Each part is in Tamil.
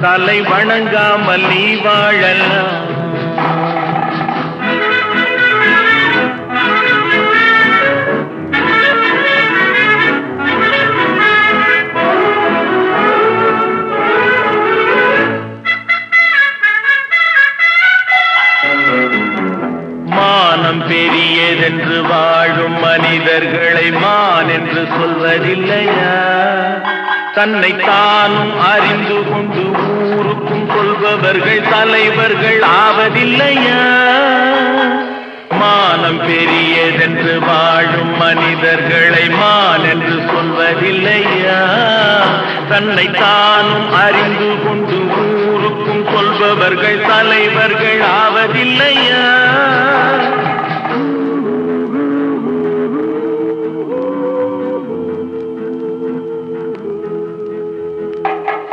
தலை வணங்காமல் நீ வாழலாம் பெரியதென்று வாழும் மனிதர்களை மான் என்று சொல்வதில்லையா? தன்னை தானும் அறிந்து கொள்பவர்கள் தலைவர்கள் ஆவதில்லையா? மானம் பெரியதென்று வாழும் மனிதர்களை மான் என்று சொல்வதில்லையா? தன்னை தானும் அறிந்து கொண்டு ஊருக்கும் சொல்பவர்கள் தலைவர்கள் ஆவதில்லையா?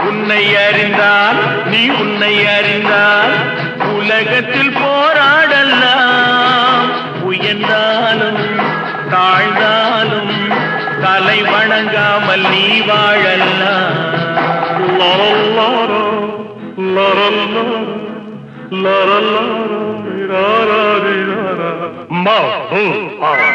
உன்னை அறிந்தால் நீ உன்னை அறிந்தால் உலகத்தில் போராடலாம். உயர்ந்தாலும் தாழ்ந்தாலும் தலை வணங்காமல் நீ வாழலாம். லரல்லாரோ, ராராரிராரா.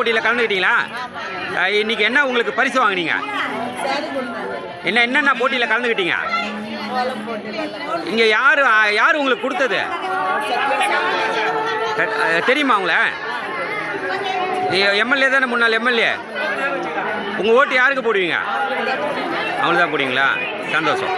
போட்டியில் கலந்துக்கிட்டீங்களா? அஹ் இன்னைக்கு என்ன உங்களுக்கு பரிசு வாங்குனீங்க? என்ன என்னென்ன போட்டியில் கலந்துக்கிட்டீங்க? இங்கே யார் யார் உங்களுக்கு கொடுத்தது? தெரியுமா உங்களை? எம்எல்ஏ தானே முன்னாள் எம்எல்ஏ? உங்கள் ஓட்டு யாருக்கு போடுவீங்க? அவங்களுக்கு தான் போடுவீங்களா? சந்தோஷம்.